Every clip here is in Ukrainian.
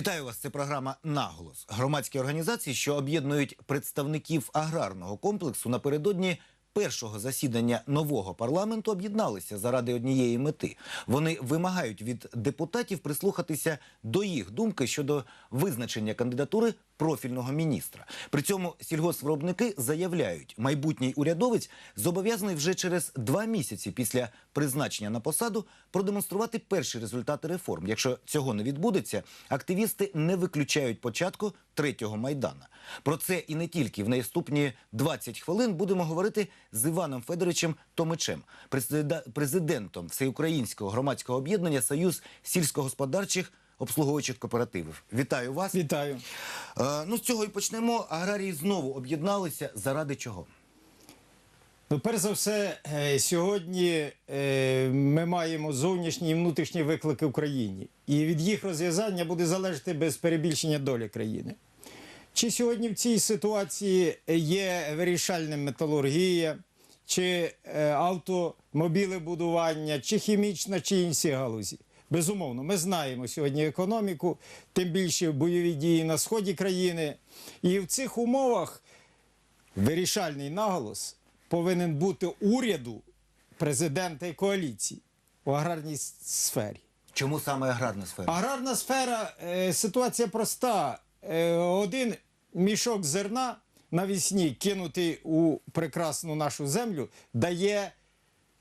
Вітаю вас. Це програма Наголос. Громадські організації, що об'єднують представників аграрного комплексу напередодні першого засідання нового парламенту, об'єдналися заради однієї мети. Вони вимагають від депутатів прислухатися до їх думки щодо визначення кандидатури профільного міністра. При цьому сільгоспвиробники заявляють, майбутній урядовець зобов'язаний вже через два місяці після призначення на посаду продемонструвати перші результати реформ. Якщо цього не відбудеться, активісти не виключають початку третього майдана. Про це і не тільки в наступні 20 хвилин будемо говорити з Іваном Федоровичем Томичем, президентом Всеукраїнського громадського об'єднання Союз сільськогосподарчих обслуговуючих кооперативів. Вітаю вас. Вітаю. Е, ну, з цього і почнемо. Аграрії знову об'єдналися. Заради чого? Ну, перш за все, е, сьогодні е, ми маємо зовнішні і внутрішні виклики в країні. І від їх розв'язання буде залежати без перебільшення доля країни. Чи сьогодні в цій ситуації є вирішальним металургія, чи е, автомобілебудування, чи хімічна, чи інші галузі? Безумовно, ми знаємо сьогодні економіку, тим більше бойові дії на сході країни. І в цих умовах вирішальний наголос повинен бути уряду, президента і коаліції у аграрній сфері. Чому саме аграрна сфера? Аграрна сфера е, ситуація проста. Е, один мішок зерна навісні кинутий у прекрасну нашу землю дає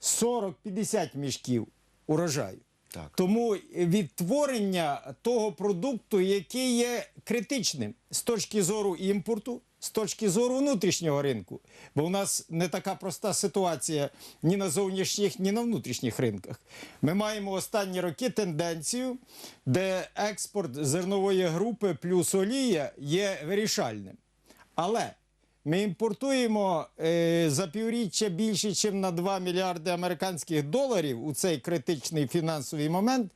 40-50 мішків урожаю. Так. Тому відтворення того продукту, який є критичним з точки зору імпорту, з точки зору внутрішнього ринку. Бо у нас не така проста ситуація ні на зовнішніх, ні на внутрішніх ринках. Ми маємо останні роки тенденцію, де експорт зернової групи плюс олія є вирішальним. Але ми імпортуємо е, за півріччя більше, ніж на 2 мільярди американських доларів у цей критичний фінансовий момент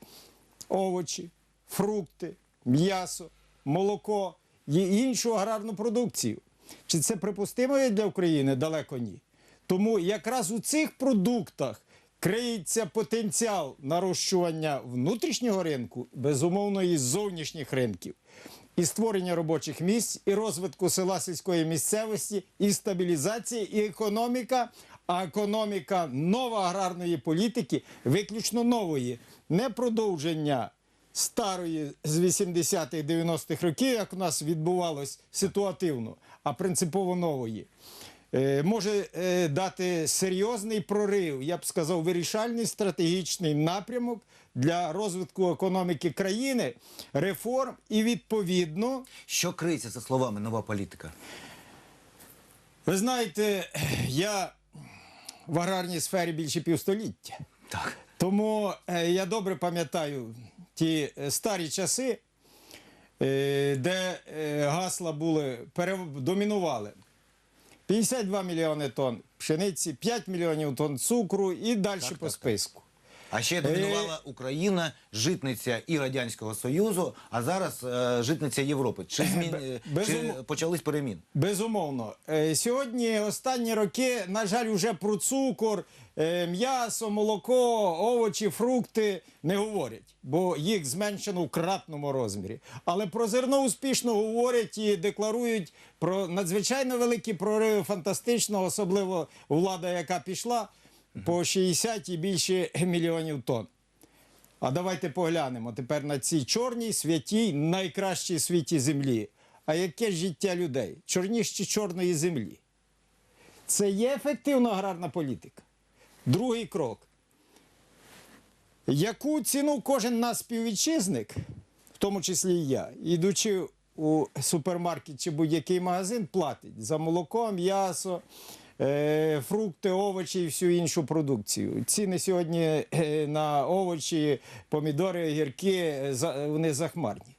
овочі, фрукти, м'ясо, молоко і іншу аграрну продукцію. Чи це припустимо для України? Далеко ні. Тому якраз у цих продуктах криється потенціал нарощування внутрішнього ринку, безумовно, і зовнішніх ринків. І створення робочих місць, і розвитку села сільської місцевості, і стабілізації, і економіка. А економіка нова аграрної політики, виключно нової, не продовження старої з 80-х 90-х років, як у нас відбувалось ситуативно, а принципово нової. Е, може е, дати серйозний прорив, я б сказав, вирішальний стратегічний напрямок для розвитку економіки країни, реформ і відповідно Що криється за словами нова політика? Ви знаєте, я в аграрній сфері більше півстоліття. Так. Тому е, я добре пам'ятаю ті старі часи, де гасла були, домінували. 52 мільйони тонн пшениці, 5 мільйонів тонн цукру і далі Так, по так, списку. А ще домінувала Україна, житниця і Радянського Союзу, а зараз е, житниця Європи. Чи, змін... е, чи почались перемін? Безумовно. Е, Сьогодні останні роки, на жаль, уже про цукор, е, м'ясо, молоко, овочі, фрукти не говорять, бо їх зменшено в кратному розмірі. Але про зерно успішно говорять і декларують про надзвичайно великі прориви фантастичного, особливо влада, яка пішла по 60 і більше мільйонів тонн. А давайте поглянемо тепер на цій чорній, святій, найкращій світі землі. А яке життя людей? Чорніше чорної землі. Це є ефективна аграрна політика. Другий крок. Яку ціну кожен наш співвітчизник, в тому числі і я, ідучи у супермаркет чи будь-який магазин, платить за молоко, м'ясо, е, фрукти, овочі і всю іншу продукцію. Ціни сьогодні е, на овочі, помідори, огірки, е, вони захмарні.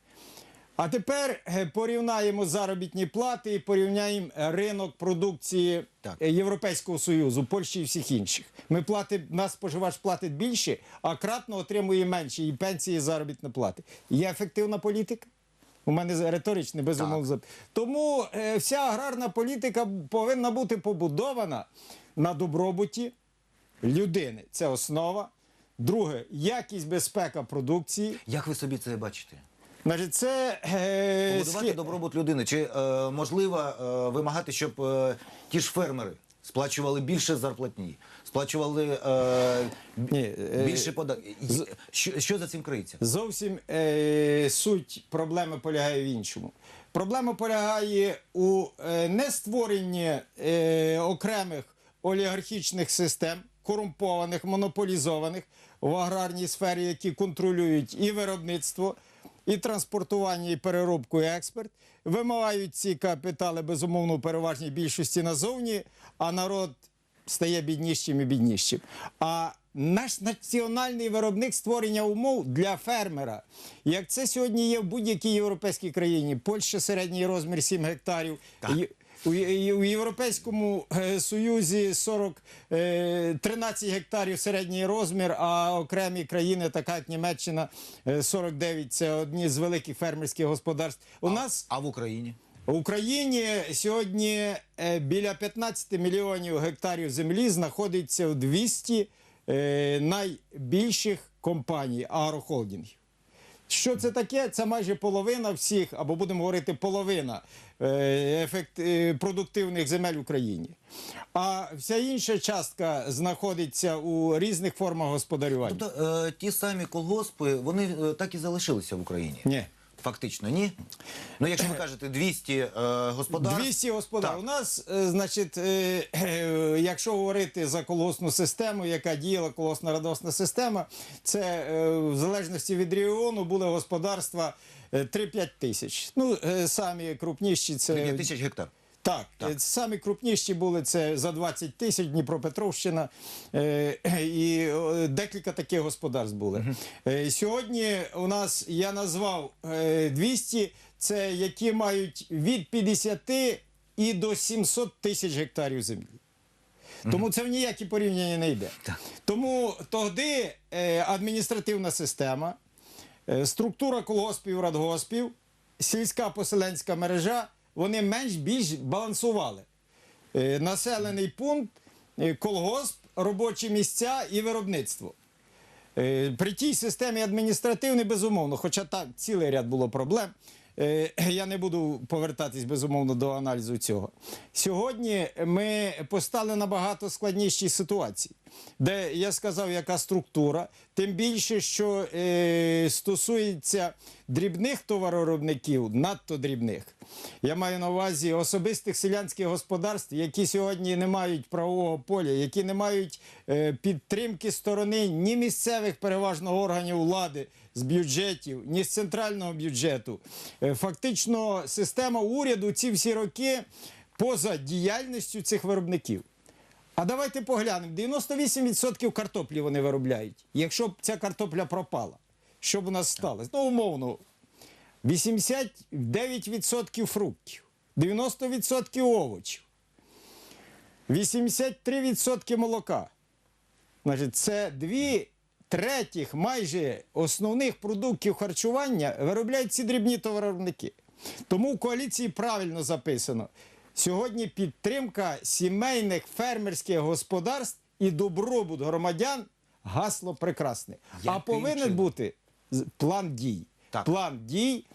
А тепер е, порівняємо заробітні плати і порівняємо е, ринок продукції Так. е, Європейського Союзу, Польщі і всіх інших. Ми платимо, нас споживач платить більше, а кратно отримує менше і пенсії, і заробітні плати. Є ефективна політика? У мене риторичне безумовно. зап- Тому е, вся аграрна політика повинна бути побудована на добробуті людини. Це основа. Друге, якість безпека продукції. Як ви собі це бачите? Значить, це е, Побудувати схи- добробут людини. Чи е, можливо е, вимагати, щоб е, ті ж фермери сплачували більше зарплатні, сплачували е, Ні, е, більше податків? Що, що за цим криється? Зовсім е, суть проблеми полягає в іншому. Проблема полягає у е, не створенні е, окремих олігархічних систем, корумпованих, монополізованих в аграрній сфері, які контролюють і виробництво, і транспортування, і переробку, і експорт. Вимивають ці капітали, безумовно, у переважній більшості назовні, а народ стає біднішим і біднішим. А наш національний виробник створення умов для фермера, як це сьогодні є в будь-якій європейській країні. Польща середній розмір 7 гектарів. Є- У, Європейському е, Союзі 40, е, 13 гектарів середній розмір, а окремі країни, така як Німеччина, е, 49 – це одні з великих фермерських господарств. У нас А в Україні? в Україні сьогодні е, біля 15 мільйонів гектарів землі знаходиться в 200 е, найбільших компаній агрохолдингів. Що це таке? Це майже половина всіх, або будемо говорити, половина е, ефект, е, продуктивних земель в Україні. А вся інша частка знаходиться у різних формах господарювання. Тобто е, ті самі колгоспи, вони так і залишилися в Україні? Ні. Фактично, ні? Ну, якщо ви кажете 200 е, господар... 200 господар. Так. У нас, е, значить, е, е, якщо говорити за колосну систему, яка діяла колосна радосна система, це е, в залежності від регіону були господарства е, 3-5 тисяч. Ну, е, самі крупніші це 5 тисяч гектар. Так, Так. е, самі крупніші були це за 20 тисяч Дніпропетровщина е, і декілька таких господарств були. Е, сьогодні у нас я назвав е, 200, це які мають від 50 і до 700 тисяч гектарів землі. Тому це в ніякі порівняння не йде. Тому тоді е, адміністративна система, е, структура колгоспів, радгоспів, сільська поселенська мережа, вони менш-більш балансували. Е, населений пункт, е, колгосп, робочі місця і виробництво. Е, При тій системі адміністративній, безумовно, хоча там цілий ряд було проблем. Е, Я не буду повертатись безумовно до аналізу цього. Сьогодні ми постали набагато складнішій ситуації, де я сказав, яка структура, тим більше, що е, стосується дрібних товаровиробників, надто дрібних. Я маю на увазі особистих селянських господарств, які сьогодні не мають правового поля, які не мають е, підтримки сторони ні місцевих переважно органів влади з бюджетів, ні з центрального бюджету. Е, фактично, система уряду ці всі роки поза діяльністю цих виробників. А давайте поглянемо: 98% картоплі вони виробляють. Якщо б ця картопля пропала, що б у нас сталося? Ну, умовно, 89% фруктів, 90% овочів, 83% молока. Значить, це дві третіх майже основних продуктів харчування виробляють ці дрібні товаровиробники. Тому в коаліції правильно записано. Сьогодні підтримка сімейних фермерських господарств і добробут громадян гасло прекрасне. а повинен чином? бути план дій. Так. План дій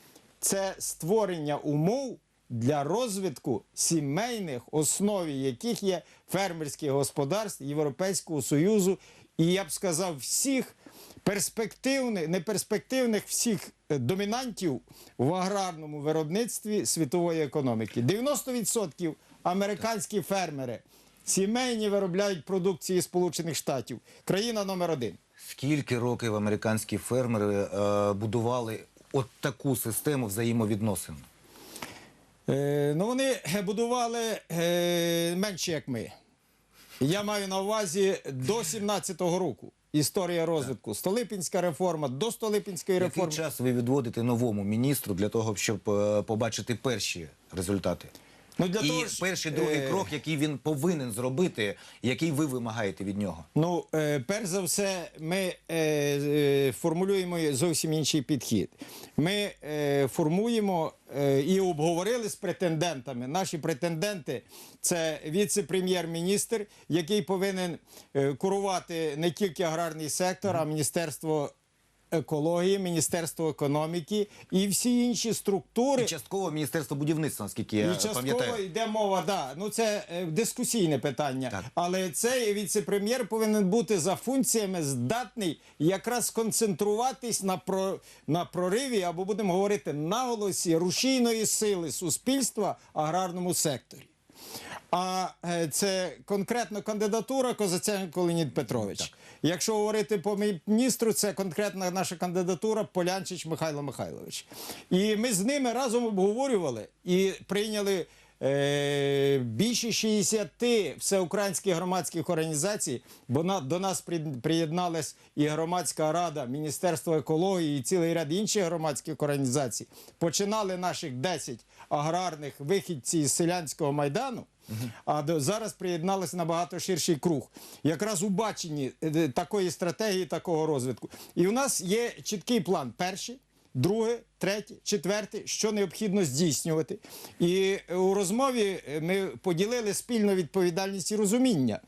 це створення умов для розвитку сімейних, основі яких є фермерських господарств Європейського Союзу, і я б сказав, всіх перспективних, неперспективних всіх е, домінантів в аграрному виробництві світової економіки. 90% американські фермери сімейні виробляють продукції Сполучених Штатів. Країна номер один. Скільки років американські фермери е, будували от таку систему взаємовідносин? Е, ну, вони будували е, менше, як ми. Я маю на увазі до 17-го року. Історія розвитку. Столипінська реформа, до Столипінської Який реформи. час ви відводите новому міністру для того, щоб е, побачити перші результати? Ну, для І того перший другий е, крок, який він повинен зробити, який ви вимагаєте від нього? Ну, е, перш за все, ми е, е, формулюємо зовсім інший підхід. Ми е, формуємо е, і обговорили з претендентами. Наші претенденти це віце-прем'єр-міністр, який повинен е, курувати не тільки аграрний сектор, а міністерство екології, Міністерство економіки і всі інші структури. І частково Міністерство будівництва, наскільки я І частково пам'ятаю. йде мова, да. Ну це е, дискусійне питання. Так. Але цей віце-прем'єр повинен бути за функціями здатний якраз концентруватись на, про, на прориві, або будемо говорити наголосі рушійної сили суспільства в аграрному секторі. А е, це конкретно кандидатура Козаценко Леонід Петрович. Якщо говорити по міністру, це конкретна наша кандидатура Полянчич Михайло Михайлович. І ми з ними разом обговорювали і прийняли е, більше 60 всеукраїнських громадських організацій, бо на, до нас при- приєдналась і громадська рада, Міністерство екології і цілий ряд інших громадських організацій. Починали наших 10 аграрних вихідців з селянського майдану. А до, зараз приєдналися набагато ширший круг, якраз у баченні е, такої стратегії, такого розвитку. І у нас є чіткий план: перший, друге, третє, четверте, що необхідно здійснювати. І у розмові е, ми поділили спільну відповідальність і розуміння.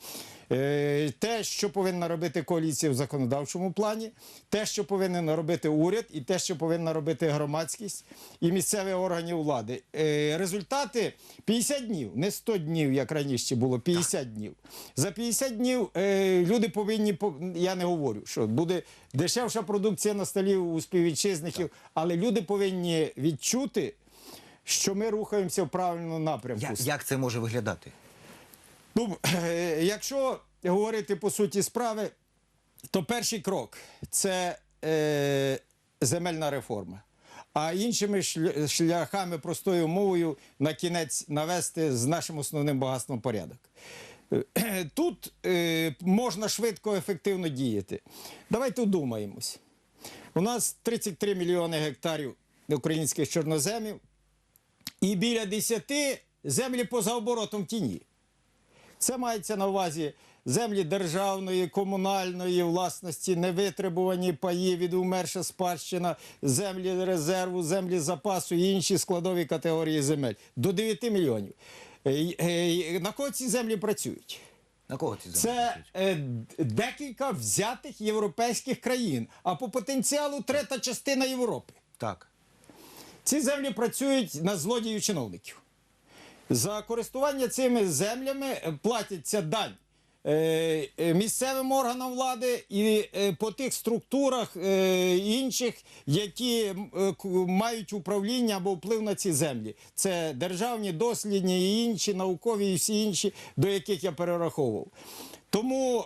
Е, Те, що повинна робити коаліція в законодавчому плані, те, що повинен робити уряд, і те, що повинна робити громадськість і місцеві органи влади. Е, Результати 50 днів, не 100 днів, як раніше було, 50 днів. За 50 днів е, люди повинні, по- я не говорю, що буде дешевша продукція на столі у співвітчизників, але люди повинні відчути, що ми рухаємося в правильному напрямку. Я- як це може виглядати? Ну, е, якщо говорити по суті справи, то перший крок це е, земельна реформа. А іншими шляхами, простою мовою, на кінець навести з нашим основним багатством порядок. Е, Тут е, можна швидко, ефективно діяти. Давайте вдумаємось. У нас 33 мільйони гектарів українських чорноземів і біля 10 землі поза оборотом тіні. Це мається на увазі землі державної, комунальної власності, невитребувані паї від умерша спадщина, землі резерву, землі запасу і інші складові категорії земель. До 9 мільйонів. Е, е, На кого ці землі працюють? На кого ці землі? Це е, декілька взятих європейських країн, а по потенціалу третя частина Європи. Так. Ці землі працюють на злодіїв чиновників. За користування цими землями е, платиться дань е, е, місцевим органам влади і по тих структурах інших, які мають управління або вплив на ці землі. Це державні, дослідні і інші, наукові і всі інші, до яких я перераховував. Тому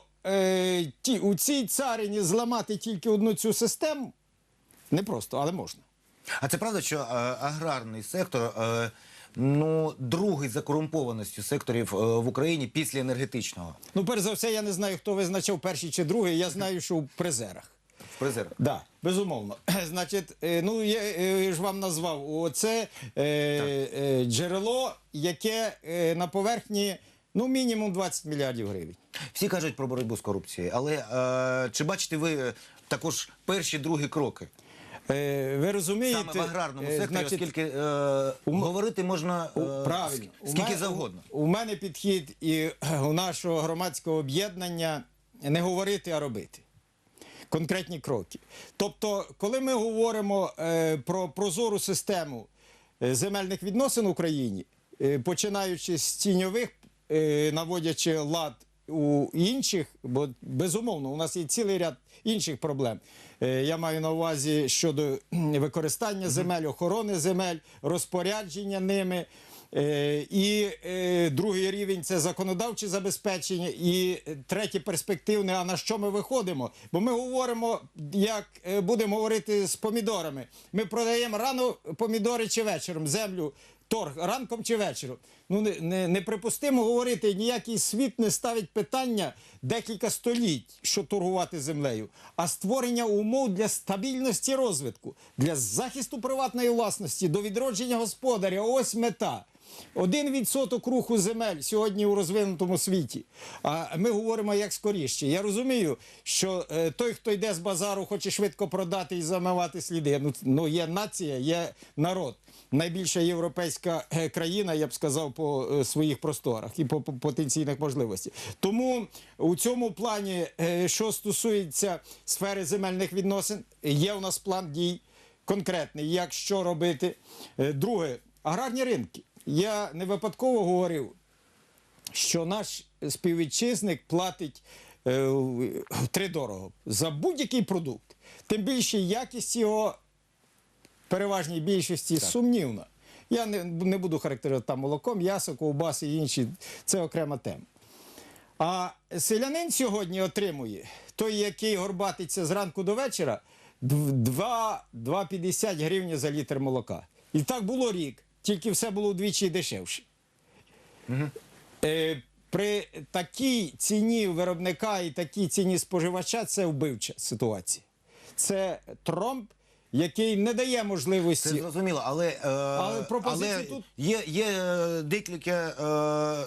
ті, у цій царині зламати тільки одну цю систему непросто, але можна. А це правда, що аграрний сектор ну другий за корумпованістю секторів е, в Україні після енергетичного Ну, перш за все, я не знаю, хто визначав перший чи другий. Я знаю, що в призерах. в призерах. Да, безумовно. Значить, е, ну я, е, ж вам назвав оце е, е, джерело, яке е, на поверхні ну мінімум 20 мільярдів гривень. Всі кажуть про боротьбу з корупцією, але е, чи бачите ви е, також перші другі кроки ви розумієте, саме в аграрному е, секторі, значить, оскільки е, говорити можна е, Правильно. скільки мене, завгодно. У, у мене підхід і е, у нашого громадського об'єднання не говорити, а робити. Конкретні кроки. Тобто, коли ми говоримо е, про прозору систему е, земельних відносин в Україні, е, починаючи з тіньових, е, наводячи лад у інших, бо безумовно, у нас є цілий ряд інших проблем. Е, Я маю на увазі щодо використання земель, охорони земель, розпорядження ними. Е, І е, другий рівень це законодавче забезпечення, і третє перспективне. А на що ми виходимо? Бо ми говоримо, як будемо говорити з помідорами. Ми продаємо рано помідори чи вечором землю. Торг ранком чи вечором. Ну не, не, неприпустимо говорити, ніякий світ не ставить питання декілька століть, що торгувати землею, а створення умов для стабільності розвитку, для захисту приватної власності, до відродження господаря. Ось мета. Один відсоток руху земель сьогодні у розвинутому світі. А ми говоримо як скоріше. Я розумію, що е, той, хто йде з базару, хоче швидко продати і замивати сліди. Ну, ну є нація, є народ. Найбільша європейська е, країна, я б сказав, по е, своїх просторах і по, по потенційних можливостях. Тому у цьому плані, що стосується сфери земельних відносин, є у нас план дій конкретний, як що робити. Друге, аграрні ринки. Я не випадково говорив, що наш співвітчизник платить е, втридорого за будь-який продукт. Тим більше якість його переважній більшості сумнівна. Я не, не буду характеризувати там молоко, м'ясо, ковбаси і інші. Це окрема тема. А селянин сьогодні отримує той, який горбатиться зранку до вечора, 2,50 гривні за літр молока. І так було рік, тільки все було вдвічі дешевше. Е, при такій ціні виробника і такій ціні споживача це вбивча ситуація. Це тромб, який не дає Це можливості. зрозуміло, але, е, але, пропозиції тут- є, є е, декілька,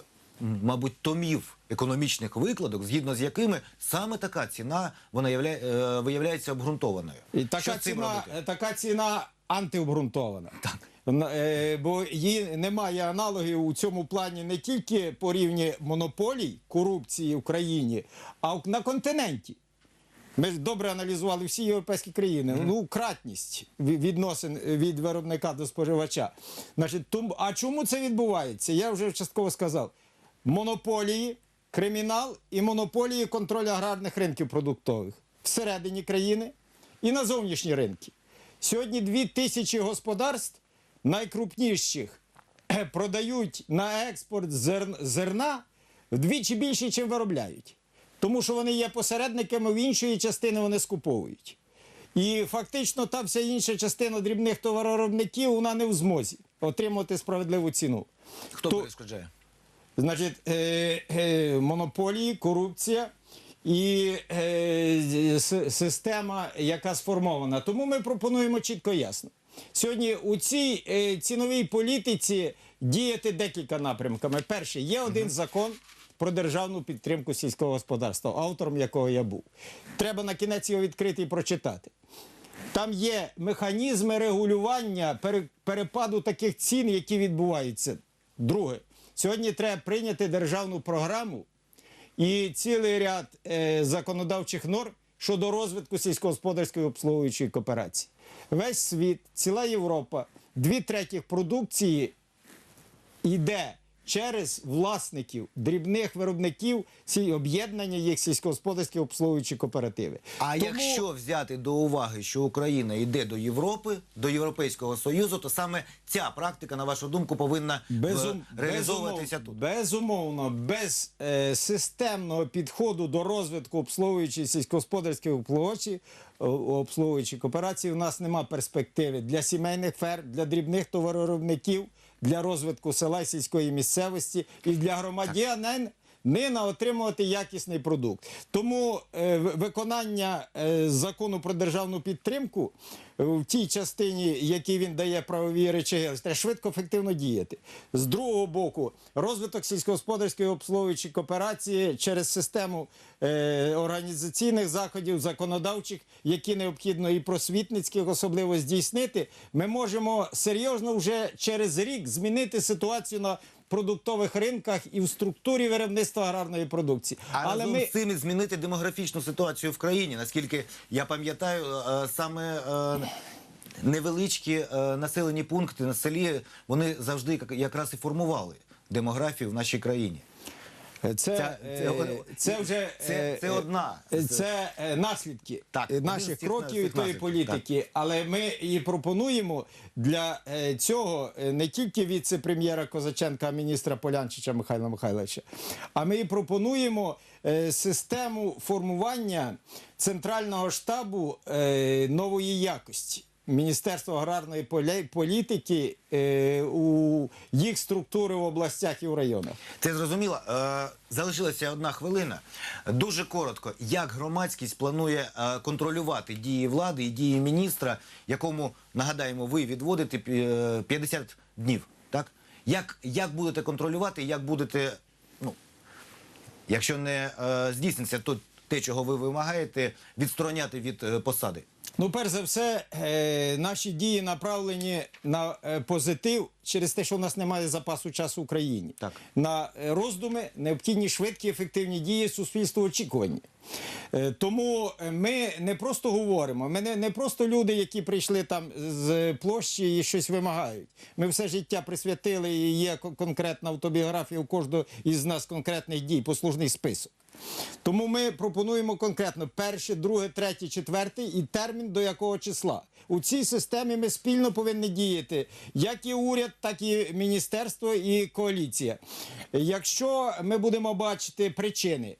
е, мабуть, томів економічних викладок, згідно з якими саме така ціна вона явля, е, виявляється обґрунтованою. І така, Що ціна, така ціна антиобґрунтована. Так. Бо її немає аналогів у цьому плані не тільки по рівні монополій корупції в країні, а на континенті. Ми ж добре аналізували всі європейські країни. Ну, кратність відносин від виробника до споживача. Значить, тому, а чому це відбувається? Я вже частково сказав. Монополії, кримінал і монополії контролю аграрних ринків продуктових всередині країни і на зовнішні ринки. Сьогодні дві тисячі господарств найкрупніших продають на експорт зерна вдвічі більше, ніж виробляють. Тому що вони є посередниками, в іншої частини вони скуповують. І фактично та вся інша частина дрібних товароробників вона не в змозі отримати справедливу ціну. Хто То- перешкоджає? Значить, е, е, монополії, корупція і е, система, яка сформована. Тому ми пропонуємо чітко ясно. Сьогодні у цій е, ціновій політиці діяти декілька напрямками. Перший, є один закон про державну підтримку сільського господарства, автором якого я був. Треба на кінець його відкрити і прочитати. Там є механізми регулювання пере- перепаду таких цін, які відбуваються. Друге, сьогодні треба прийняти державну програму і цілий ряд е, законодавчих норм щодо розвитку сільськогосподарської обслуговуючої кооперації. Весь світ, ціла Європа, дві третіх продукції йде через власників дрібних виробників сі- об'єднання їх сільськогосподарські обслуговуючі кооперативи. А Тому- якщо взяти до уваги, що Україна йде до Європи, до Європейського Союзу, то саме ця практика, на вашу думку, повинна е, Безум, реалізовуватися безумов- тут. Безумовно, без е, системного підходу до розвитку обслуговуючої сільськогосподарських обслуговуючі, о- обслуговуючі у нас нема перспективи для сімейних ферм, для дрібних товароробників, для розвитку села сільської місцевості і для громадянин. Нина отримувати якісний продукт. Тому е, виконання е, закону про державну підтримку е, в тій частині, якій він дає правові речі, треба швидко ефективно діяти. З другого боку, розвиток сільськогосподарської обслуговуючої кооперації через систему е, організаційних заходів, законодавчих, які необхідно і просвітницьких особливо здійснити, ми можемо серйозно вже через рік змінити ситуацію на продуктових ринках і в структурі виробництва аграрної продукції. А Але разом ми з цим і змінити демографічну ситуацію в країні. Наскільки я пам'ятаю, е, саме е, невеличкі е, населені пункти на селі вони завжди як- якраз і формували демографію в нашій країні. Це, Це- е, це- це, вже це- е, це одна е, це наслідки Так, наших кроків і тої політики. Але ми і пропонуємо для цього не тільки віце-прем'єра Козаченка, а міністра Полянчича Михайла Михайловича, а ми і пропонуємо систему формування центрального штабу нової якості. Міністерство аграрної полі- політики е, у їх структури в областях і в районах. Це зрозуміло. Е, залишилася одна хвилина. Дуже коротко. Як громадськість планує е, контролювати дії влади і дії міністра, якому нагадаємо, ви відводите пі- е, 50 днів, так? Як, як будете контролювати, як будете, ну, якщо не е, здійсниться то те, чого ви вимагаєте, відстороняти від е, посади? Ну, перш за все, е, наші дії направлені на е, позитив через те, що в нас немає запасу часу в Україні. Так. На роздуми необхідні швидкі, ефективні дії суспільства очікування. Е, тому ми не просто говоримо, ми не, не просто люди, які прийшли там з площі і щось вимагають. Ми все життя присвятили і є конкретна автобіографія у кожного із нас конкретних дій, послужний список. Тому ми пропонуємо конкретно перше, друге, третє, четверте і термін до якого числа. У цій системі ми спільно повинні діяти, як і уряд, так і міністерство і коаліція. Якщо ми будемо бачити причини,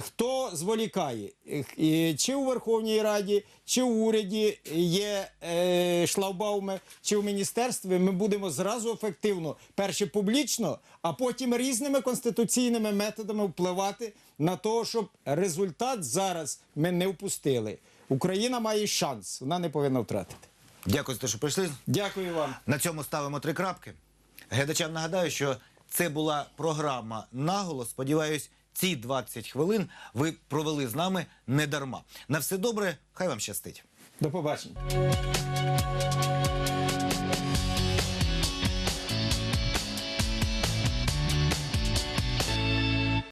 хто зволікає, е, чи у Верховній Раді, чи в уряді є е, чи в міністерстві, ми будемо зразу ефективно, перше публічно, а потім різними конституційними методами впливати на те, щоб результат зараз ми не впустили. Україна має шанс, вона не повинна втратити. Дякую за те, що прийшли. Дякую вам. На цьому ставимо три крапки. Глядачам нагадаю, що це була програма наголос. Сподіваюсь, ці 20 хвилин ви провели з нами не дарма. На все добре, хай вам щастить. До побачення.